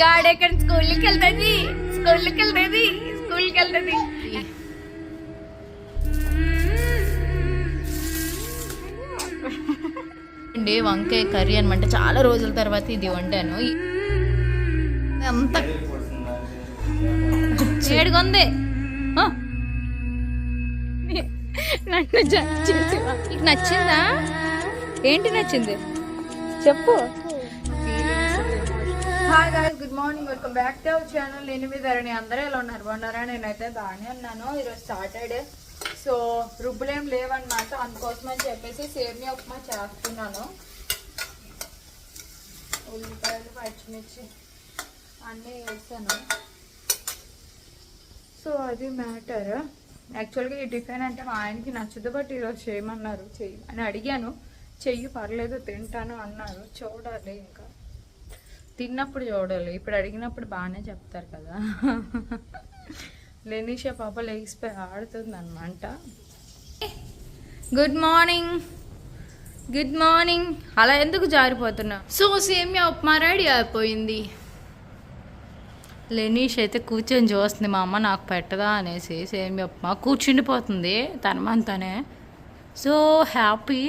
గాడి ఎక్కడ స్కూల్కి వెళ్తుంది? స్కూల్కి వెళ్తుంది? స్కూల్కి వెళ్తుంది. అండి వంకాయ కర్రీ అనమాట చాలా రోజుల తర్వాత ఇది వండాను. అంత ఏడుగుంది ఆ. నన్ను? నీకు నచ్చిందా? ఏంటి నచ్చింది? చెప్పు. Hi good morning welcome back to our channel నేను మీ ధరణి అందరూ ఎలా ఉన్నారు? బాగున్నారా? నేనైతే బాగానే ఉన్నాను. ఈరోజు సాటర్డే సో రుబ్బులేం లేవన్నమాట. అందుకోసం అని చెప్పేసి సేమియా ఉప్మా చేస్తున్నాను. ఉల్లిపాయలు పచ్చిమిర్చి అన్నీ వేసాను. సో అది మ్యాటర్ యాక్చువల్గా ఈ టిఫిన్ అంటే మా ఆయనకి నచ్చదు బట్ ఈరోజు చేయమన్నారు. చెయ్యి అని అడిగాను. చెయ్యి పర్లేదు తింటాను అన్నారు. చూడాలి ఇంకా. తిన్నప్పుడు చూడాలి. ఇప్పుడు అడిగినప్పుడు బాగానే చెప్తారు కదా. లెనీషా పాప లేచిపోయి ఆడుతుంది అనమాట గుడ్ మార్నింగ్ గుడ్ మార్నింగ్ అలా ఎందుకు జారిపోతున్నా? సో సేమియా ఉప్మా రెడీ అయిపోయింది. లెనీష్ అయితే కూర్చొని చూస్తుంది మా అమ్మ నాకు పెట్టదా? అనేసి సేమియా ఉప్మా కూర్చుండిపోతుంది తనమంతానే సో హ్యాపీ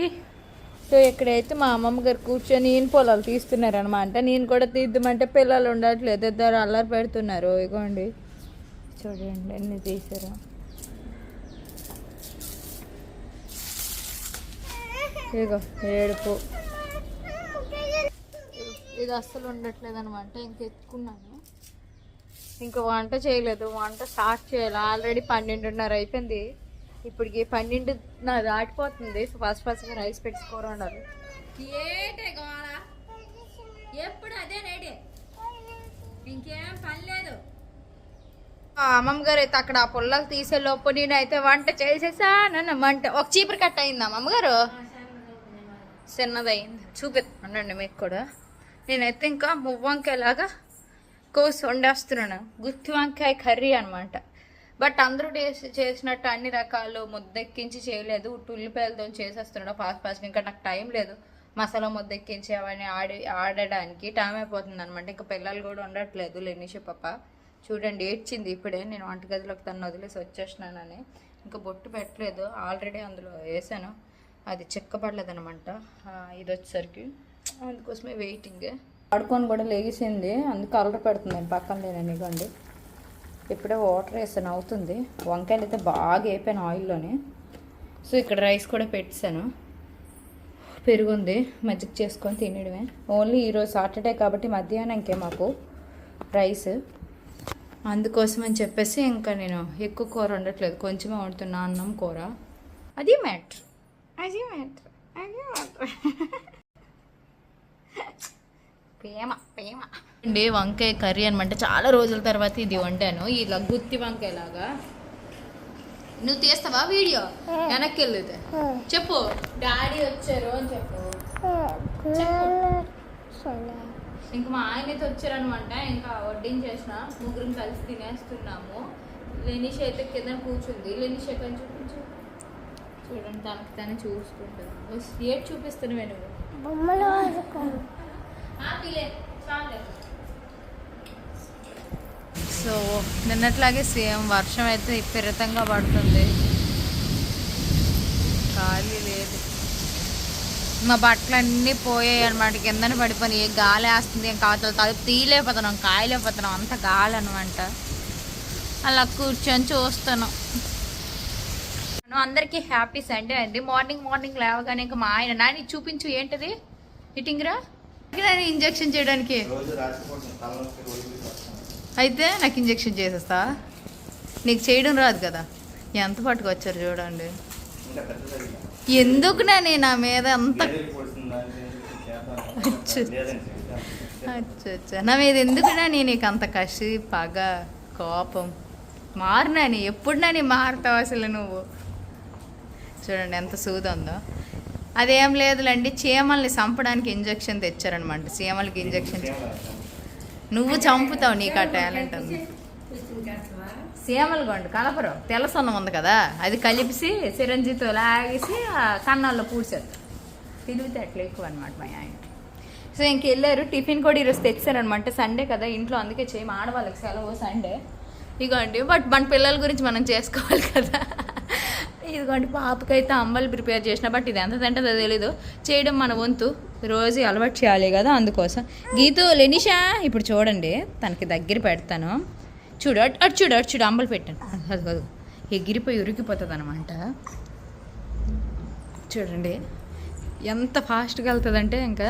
సో ఇక్కడైతే మా అమ్మమ్మ గారు కూర్చొని నేను పొలాలు తీస్తున్నారనమాట నేను కూడా తీద్దామంటే పిల్లలు ఉండట్లేదు. ఇద్దరు అల్లరి పెడుతున్నారు. ఇగోండి. చూడండి ఎన్ని తీసారు. ఇగో ఏడుపు. ఇది అస్సలు ఉండట్లేదు అనమాట ఇంక ఎత్తుకున్నాను. ఇంకా వంట చేయలేదు. వంట స్టార్ట్ చేయాలి. ఆల్రెడీ పన్నెండున్నర అయిపోయింది. ఇప్పటికి పన్నెండు నా దాటిపోతుంది. సో ఫస్ట్ ఫస్ట్గా రైస్ పెట్టుకోరు ఉండాలి ఏంటే గోళ ఎప్పుడు అదే రెడీ ఇంకేం పని లేదు. అమ్మమ్మ గారు అయితే అక్కడ ఆ పుల్లలు తీసే లోపు నేనైతే వంట చేసేసాను వంట ఒక చీపురు కట్ అయిందా అమ్మమ్మ గారు చిన్నదయింది చూపిస్తానండి మీకు కూడా. నేనైతే ఇంకా మువ్వంకాయలాగా కోసి వండేస్తున్నాను. గుత్తి వంకాయ కర్రీ అనమాట బట్ అందరూ చేసినట్టు అన్ని రకాలు ముద్దెక్కించి చేయలేదు. ఉల్లిపాయలతో చేసేస్తున్నాడు ఫాస్ట్ ఫాస్ట్ ఇంకా నాకు టైం లేదు. మసాలా ముద్దెక్కించి అవన్నీ ఆడి ఆడడానికి టైం అయిపోతుంది అనమాట ఇంకా పిల్లలు కూడా ఉండట్లేదు లెనిషి పాప. చూడండి ఏడ్చింది ఇప్పుడే. నేను వంటగదిలోకి తను వదిలేసి వచ్చేసినానని. ఇంకా బొట్టు పెట్టలేదు. ఆల్రెడీ అందులో వేసాను. అది చిక్కబడలేదు అనమాట ఇది వచ్చేసరికి. అందుకోసమే వెయిటింగ్ పడుకొని కూడా లేచింది. అందుకు కలర్ పెడుతుంది పక్కన లేనండి ఇగోండి ఇప్పుడే వాటర్ వేసాను అవుతుంది. వంకాయలు అయితే బాగా వేపాను ఆయిల్లోనే. సో ఇక్కడ రైస్ కూడా పెట్టాను పెరుగు ఉంది మజ్జిగ చేసుకొని తినడమే ఓన్లీ ఈరోజు సాటర్డే కాబట్టి మధ్యాహ్నంకే మాకు రైస్. అందుకోసం అని చెప్పేసి ఇంకా నేను ఎక్కువ కూర ఉండట్లేదు కొంచెమే వండుతున్నా అన్నం కూర. అది మ్యాటర్. అది మ్యాటర్. అది మ్యాటర్. ప్రేమ ప్రేమ. అండి వంకాయ కర్రీ అనమాట. చాలా రోజుల తర్వాత ఇది వండాను. ఇలా గుత్తి వంకాయ లాగా. నువ్వు తీస్తావా వీడియో? వెనక్కి వెళ్ళితే చెప్పు. డాడీ వచ్చారు అని చెప్పు. ఇంక మా ఆయన అయితే వచ్చారనమాట. ఇంకా వడ్డించేసిన. ముగ్గురం కలిసి తినేస్తున్నాము. లెనిష్ అయితే కింద కూర్చుంది. లెనిష్ ఎక్కడ చూపించు చూడండి తనకి తనే చూసుకుంటాను ఏడు చూపిస్తున్నావే నువ్వు? సో నిన్నట్లాగే సేమ్ వర్షం అయితే విపరీతంగా పడుతుంది. ఖాళీ లేదు. మా బట్టలు అన్నీ పోయాయి అనమాట కిందన పడిపోయి గాలి వేస్తుంది ఏం అవతల తలుపు తీయలేకపోతున్నాం కాయలేకపోతున్నాం. అంత గాలి అనమాట అలా కూర్చొని చూస్తాను అందరికీ హ్యాపీ సండే అండి. మార్నింగ్ మార్నింగ్ లేవగానే ఇంకా మా ఆయన నాని చూపించు ఏంటది? ఇటింగ్ రా ఇంజెక్షన్ చేయడానికి. అయితే నాకు ఇంజెక్షన్ చేసేస్తా. నీకు చేయడం రాదు కదా. ఎంత పట్టుకొచ్చారు చూడండి. ఎందుకు నాని నా మీద అంత అచ్చా. నా మీద ఎందుకు నాని నీకు అంత కసి పగ కోపం? మారు నాని. ఎప్పుడు నాని మారుతావు అసలు నువ్వు? చూడండి ఎంత సూది ఉందో అదేం లేదులేండి. చీమల్ని చంపడానికి ఇంజెక్షన్ తెచ్చారనమాట. చీమలకి ఇంజెక్షన్ నువ్వు చంపుతావు నీకు ఆ టాలెంట్ ఉంది. సీమలు కొండు కలపరం తెల్లసొన్నం ఉంది కదా అది కలిపి సిరంజితో లాగేసి ఆ కన్నాల్లో పూడ్చారు తిరిగితే అట్లా ఎక్కువ అనమాట మా ఆయన. సో ఇంక వెళ్ళారు టిఫిన్ కూడా ఈరోజు తెచ్చారనమాట సండే కదా ఇంట్లో అందుకే చేయం ఆడవాళ్ళకి సెలవు సండే. ఇగోండి బట్ మన పిల్లల గురించి మనం చేసుకోవాలి కదా. ఇదిగోండి పాపకైతే అమ్మలు ప్రిపేర్ చేసిన బట్ ఇది ఎంత తింటుందో తెలీదు. చేయడం మన వంతు. రోజు అలవాటు చేయాలి కదా అందుకోసం. గీతు లెనిషా ఇప్పుడు చూడండి తనకి దగ్గర పెడతాను. చూడు అటు అటు చూడు అటు చూడు అంబలు పెట్టాను. అది కాదు ఎగిరిపోయి ఉరికిపోతుంది అనమాట చూడండి ఎంత ఫాస్ట్గా వెళ్తుందంటే ఇంకా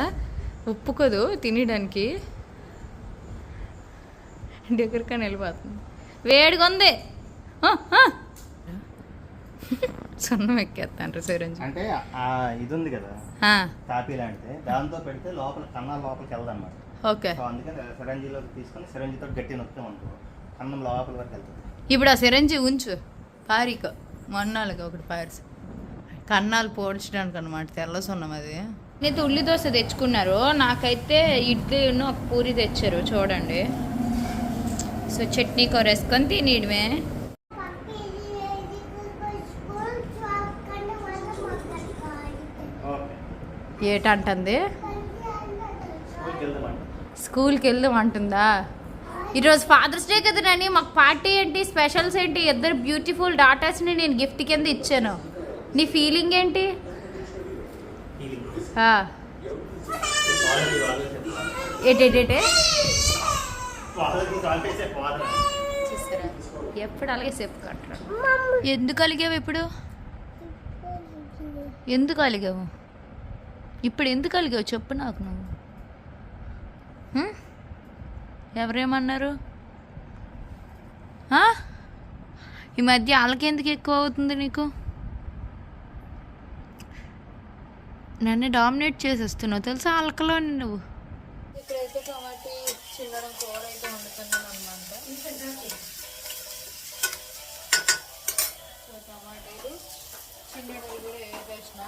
ఒప్పుకోదు తినడానికి. దగ్గరకని వెళ్ళిపోతుంది. వేడిగా ఉంది సున్నం ఎక్కేస్తాను సిరంజి అంటే ఇది ఉంది కదా తాపీ లాంటిది దాంతో పెడితే లోపల కన్నాల లోపలికి వెళ్దన్నమాట. ఓకే. అందుకని సిరంజిలో తీసుకొని సిరంజితో గట్టి నొక్కాం కన్నం లోపల వరకు వెళ్తుంది. ఇప్పుడు ఆ సిరంజి ఉంచు పారిక. మొన్నాళ్ళకి ఒకటి పారిసి. కన్నాలు పోడ్చడానికి అనమాట తెల్ల సున్నం అది. నేను ఉల్లి దోశ తెచ్చుకున్నారు నాకైతే ఇడ్లీ ఒక పూరి తెచ్చారు చూడండి. సో చట్నీ కూర వేసుకొని తినేయడమే. ఏటంటుంది స్కూల్కి వెళ్దాం అంటుందా ఈరోజు ఫాదర్స్ డే కదా నాని మాకు పార్టీ ఏంటి స్పెషల్స్ ఏంటి ఇద్దరు బ్యూటిఫుల్ డాటర్స్ని నేను గిఫ్ట్ కింద ఇచ్చాను. నీ ఫీలింగ్ ఏంటి? ఏటేటేటే? చూస్తారా ఎప్పుడు అలాగే చెప్పుకుంటారు ఎందుకు అలిగావు ఇప్పుడు? ఎందుకు అలిగావు? ఇప్పుడు ఎందుకు అలిగావు? చెప్పు నాకు నువ్వు. ఎవరేమన్నారు? ఈ మధ్య వాళ్ళకెందుకు ఎక్కువ అవుతుంది నీకు? నన్ను డామినేట్ చేసేస్తున్నావు. తెలుసా అలకలో నువ్వు? ఇక్కడైతే టమాటీ చిల్లడం కూర అయితే వండుతున్నాను అనమాట టమాటాలు చిన్నడలు కూడా వేసేసిన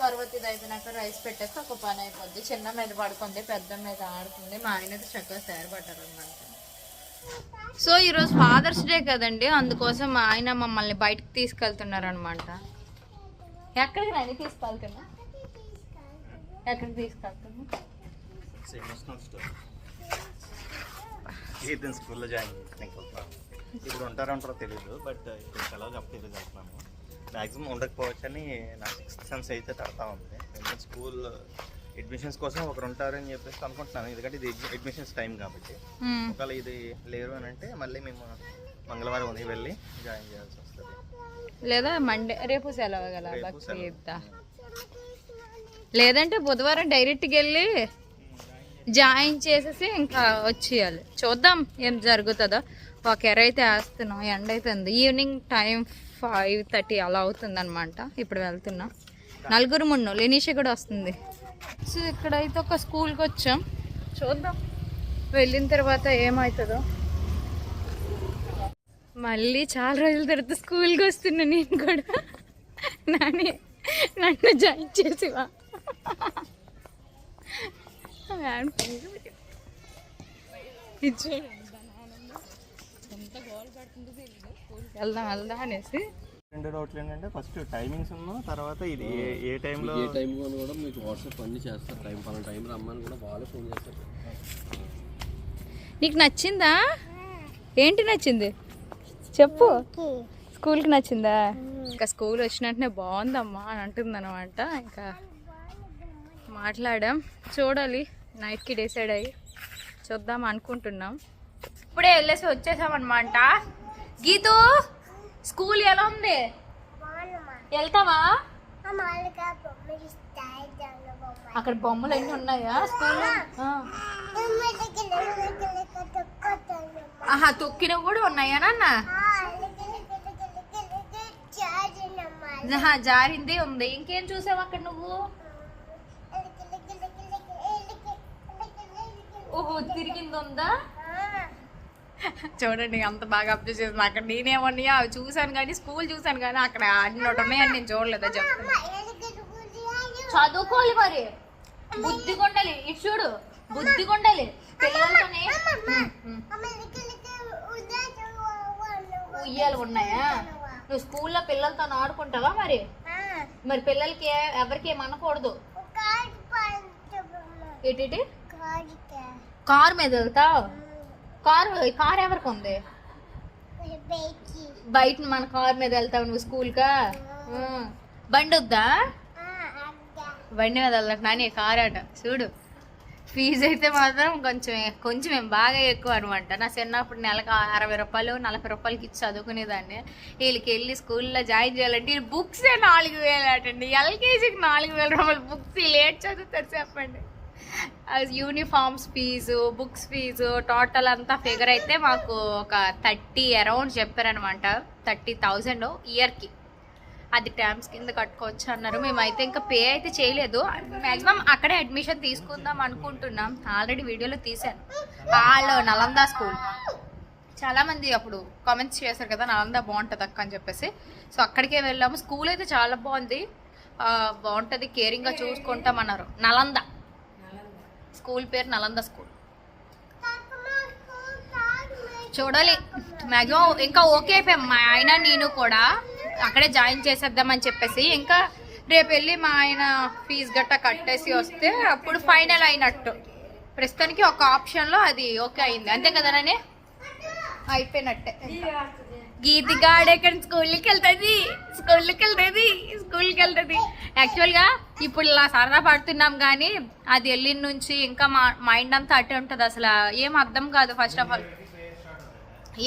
తర్వాత ఇది అయిపోయినాక రైస్ పెట్టేస్తే ఒక పని అయిపోద్ది చిన్న మీద పడుకుంది పెద్ద మీద ఆడుతుంది మా ఆయన అయితే చక్కగా సేరపడ్డారు అనమాట సో ఈరోజు ఫాదర్స్ డే కదండి. అందుకోసం మా ఆయన మమ్మల్ని బయటకు తీసుకెళ్తున్నారు అనమాట ఎక్కడికి రండి తీసుకెళ్తున్నా? ఎక్కడికి తీసుకెళ్తున్నా? స్కూల్లో జాయిన్ ఇప్పుడు ఉంటారంటారో తెలియదు బట్ ఇప్పుడు సెలవు కాబట్టి ఈరోజు మ్యాక్సిమం ఉండకపోవచ్చని నా సిక్స్త్ సెన్స్ అయితే తడతా ఉంది. ఎందుకంటే స్కూల్ అడ్మిషన్స్ కోసం ఒకరు ఉంటారని చెప్పేసి అనుకుంటున్నాను. ఎందుకంటే ఇది అడ్మిషన్స్ టైం కాబట్టి. ఒకవేళ ఇది లేరు అని అంటే మళ్ళీ మేము మంగళవారం ఉదయం వెళ్ళి జాయిన్ చేయాల్సి వస్తుంది. లేదా మండే రేపు సెలవు బక్రీద్ సెలవు. లేదంటే బుధవారం డైరెక్ట్కి వెళ్ళి జాయిన్ చేసేసి ఇంకా వచ్చేయాలి. చూద్దాం ఏం జరుగుతుందో. ఒక ఎర అయితే వేస్తున్నాం ఎండ అయితే ఉంది ఈవినింగ్ టైం ఫైవ్ థర్టీ అలా అవుతుంది అనమాట ఇప్పుడు వెళ్తున్నా. నలుగురు మున్ను. లెనీష కూడా వస్తుంది. సో ఇక్కడైతే ఒక స్కూల్కి వచ్చాం. చూద్దాం. వెళ్ళిన తర్వాత ఏమవుతుందో. మళ్ళీ చాలా రోజుల తర్వాత స్కూల్కి వస్తున్నా నేను కూడా. నాని నన్ను జాయిన్ చేసివా? ఇది ఎంత గోల్ పడుతుందో తెలియదు. వెళ్దాం వెళ్దాం అనేసి. రెండు డౌట్లు ఏంటంటే ఫస్ట్ టైమింగ్స్ ఉన్నా తర్వాత ఇది ఏ- టైంలో ఏ టైం కూడా మీకు వాట్సాప్ అన్ని చేస్తారు. టైం పలానా టైం రమ్మని కూడా వాళ్ళే ఫోన్ చేస్తారు. నీకు నచ్చిందా? ఏంటి నచ్చింది? చెప్పు. స్కూల్కి నచ్చిందా? ఇంకా స్కూల్ వచ్చినట్టునే బాగుందమ్మా అని అంటుంది అనమాట ఇంకా మాట్లాడాం. చూడాలి. నైట్కి డిసైడ్ అయ్యి చూద్దాం అనుకుంటున్నాం. ఇప్పుడే వెళ్ళేసి వచ్చేసామన్నమాట. గీతు స్కూల్ ఎలా ఉంది? వెళ్తావా? అక్కడ బొమ్మలు అన్నీ ఉన్నాయా స్కూల్ ఆహా తొక్కినవి కూడా ఉన్నాయా నాన్న? జారింది ఉంది. ఇంకేం చూసావు అక్కడ నువ్వు? ఓహో తిరిగింది ఉందా? చూడండి అంత బాగా అబ్జర్వ్ చేసింది. అక్కడ నేనేమన్నాయా అవి చూశాను కానీ స్కూల్ చూశాను కానీ అక్కడ అన్ని ఉన్నాయని నేను చూడలేదా చెప్తున్నా. చదువుకోవాలి మరి. బుద్ధిగా ఉండాలి ఇటు చూడు బుద్ధిగా ఉండాలి పిల్లలతోనే. ఉయ్యాలు ఉన్నాయా? నువ్వు స్కూల్లో పిల్లలతో ఆడుకుంటావా మరి? మరి పిల్లలకి ఎవరికి ఏం అనకూడదు ఏంటి కార్ మీద వెళ్తావు? కార్ కార్ ఎవరికి ఉంది? బయట మన కార్ మీద వెళ్తావు నువ్వు స్కూల్కా. బండి వద్దా బండి మీద వెళ్దాం నాని కార్ అట. చూడు. ఫీజు అయితే మాత్రం కొంచెం కొంచెం ఏం బాగా ఎక్కువ అనమాట నా చిన్నప్పుడు నెలకు అరవై రూపాయలు నలభై రూపాయలకి ఇచ్చి చదువుకునేదాన్ని. వీళ్ళకి వెళ్ళి స్కూల్లో జాయిన్ చేయాలంటే బుక్స్ నాలుగు వేలు అటండి. ఎల్కేజీకి నాలుగు వేల రూపాయలు బుక్స్ లేట్ చదువుతారు చెప్పండి. Uniforms fee books fee total అంతా ఫిగర్ అయితే మాకు ఒక థర్టీ అరౌండ్ చెప్పారనమాట థర్టీ థౌజండ్ ఇయర్కి అది టర్మ్స్ కింద కట్టుకోవచ్చు అన్నారు. మేమైతే ఇంకా పే అయితే చేయలేదు. మ్యాక్సిమం అక్కడే అడ్మిషన్ తీసుకుందాం అనుకుంటున్నాం. ఆల్రెడీ వీడియోలో తీశాను. వాళ్ళు నలంద స్కూల్. చాలామంది అప్పుడు కామెంట్స్ చేశారు కదా నలంద బాగుంటుంది అక్క అని చెప్పేసి. సో అక్కడికే వెళ్ళాము. స్కూల్ అయితే చాలా బాగుంది. బాగుంటుంది కేరింగ్గా చూసుకుంటామన్నారు. నలంద. స్కూల్ పేరు నలంద స్కూల్. చూడాలి. మ్యాక్సిమం ఇంకా ఓకే అయిపోయాం. మా ఆయన నేను కూడా అక్కడే జాయిన్ చేసేద్దామని చెప్పేసి ఇంకా రేపు వెళ్ళి మా ఆయన ఫీజు గట్ట కట్టేసి వస్తే అప్పుడు ఫైనల్ అయినట్టు. ప్రస్తుతానికి ఒక ఆప్షన్లో అది ఓకే అయింది. అంతే కదా అయిపోయినట్టే. గీతి గాడు ఎక్కడ స్కూల్కి వెళ్తుంది? స్కూల్కి వెళ్తుంది? స్కూల్కి వెళ్తుంది. యాక్చువల్గా ఇప్పుడు ఇలా సరదా పడుతున్నాం కానీ అది వెళ్ళిన నుంచి ఇంకా మా మైండ్ అంతా అట్టే ఉంటుంది అసలు. ఏం అర్థం కాదు ఫస్ట్ ఆఫ్ ఆల్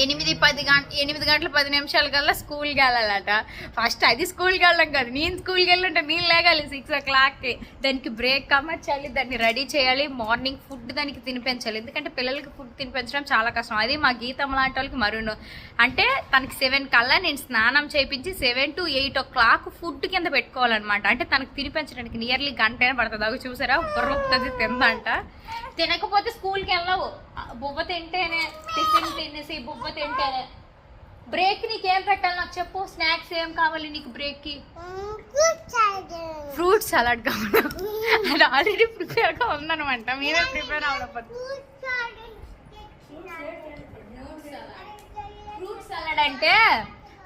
ఎనిమిది పది గంట ఎనిమిది గంటల పది నిమిషాల కల్లా స్కూల్కి వెళ్ళాలట. ఫస్ట్ అది స్కూల్కి వెళ్ళడం కాదు నేను స్కూల్కి వెళ్ళంటే నేను లేగాలి సిక్స్ ఓ క్లాక్కి. దానికి బ్రేక్ అమర్చాలి దాన్ని రెడీ చేయాలి మార్నింగ్ ఫుడ్ దానికి తినిపించాలి. ఎందుకంటే పిల్లలకి ఫుడ్ తినిపించడం చాలా కష్టం. అది మా గీతం లాంటి వాళ్ళకి మరును. అంటే తనకి సెవెన్ కల్లా నేను స్నానం చేయించి seven to eight o'clock food కింద పెట్టుకోవాలన్నమాట. అంటే తనకు తినిపించడానికి నియర్లీ గంట అయినా పడుతుంది. అవి చూసారా? బుర్రొస్తుంది తిందంట. తినకపోతే స్కూల్కి వెళ్ళవు. బువ్వ తింటేనే టిఫిన్ తినేసి బువ్వ తింటేనే. బ్రేక్ నీకేం పెట్టాలి నాకు చెప్పు? స్నాక్స్ ఏం కావాలి నీకు బ్రేక్కి ఫ్రూట్ సలాడ్ కావాలి? అది ఆల్రెడీ ప్రిపేర్గా ఉందన్నమాట. మీరే ప్రిపేర్ అవ్వకపోతే. ఫ్రూట్ సలాడ్ అంటే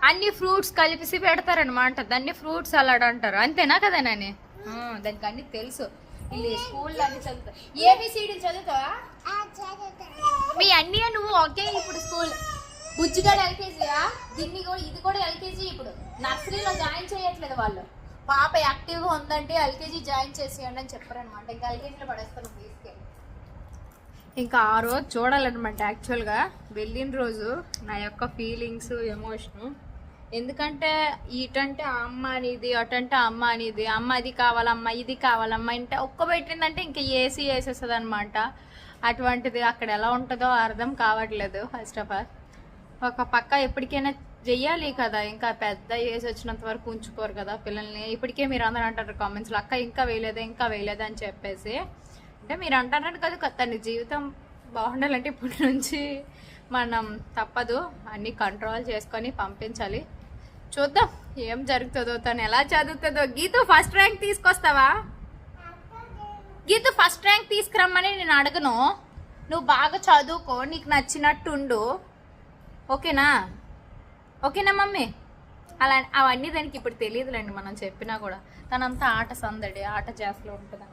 అన్ని ఫ్రూట్స్ కలిపిసి పెడతారనమాట దాన్ని ఫ్రూట్ సలాడ్ అంటారు. అంతేనా కదా నాని? దానికి అన్ని తెలుసు. స్కూల్లో అన్ని చదువుతా. ఏబిసిడి చదువుతావా? మీ అన్నీ నువ్వు ఒకే ఇప్పుడు స్కూల్. బుజ్జిగాడు ఎల్కేజీయా దీన్ని కూడా ఇది కూడా ఎల్కేజీ ఇప్పుడు. నర్సరీలో జాయిన్ చేయట్లేదు వాళ్ళు. పాప యాక్టివ్గా ఉందంటే ఎల్కేజీ జాయిన్ చేసేయండి అని చెప్పారనమాట ఇంకా ఎల్కేజీలో పడేస్తాను తీసుకెళ్ళి ఇంకా ఆ రోజు చూడాలన్నమాట యాక్చువల్గా వెళ్ళిన రోజు నా యొక్క ఫీలింగ్స్ ఎమోషను. ఎందుకంటే ఇటంటే ఆ అమ్మ అనేది అటంటే అమ్మ అనేది అమ్మ అది కావాలమ్మ ఇది కావాలమ్మా అంటే ఒక్క పెట్టిందంటే ఇంకా ఏసీ వేసేస్తుంది అనమాట అటువంటిది అక్కడ ఎలా ఉంటుందో అర్థం కావట్లేదు ఫస్ట్ ఆఫ్ ఆల్ ఒక పక్క ఎప్పటికైనా చెయ్యాలి కదా ఇంకా పెద్ద ఏజ్ వచ్చినంత వరకు ఉంచుకోరు కదా పిల్లల్ని. ఇప్పటికే మీరు అందరూ అంటారు కామెంట్స్లో అక్క ఇంకా వేయలేదు ఇంకా వేయలేదు అని చెప్పేసి. అంటే మీరు అంటారంటే కదా తన జీవితం బాగుండాలంటే ఇప్పటి నుంచి మనం తప్పదు. అన్ని కంట్రోల్ చేసుకొని పంపించాలి. చూద్దాం ఏం జరుగుతుందో తను ఎలా చదువుతుందో. గీతు ఫస్ట్ ర్యాంక్ తీసుకొస్తావా? గీతు ఫస్ట్ ర్యాంక్ తీసుకురమ్మని నేను అడగను. నువ్వు బాగా చదువుకో నీకు నచ్చినట్టుండు. ఓకేనా? ఓకేనా మమ్మీ? అలా అవన్నీ దానికి ఇప్పుడు తెలియదులేండి మనం చెప్పినా కూడా. తనంతా ఆట సందడి ఆట చేస్తూ ఉంటుంది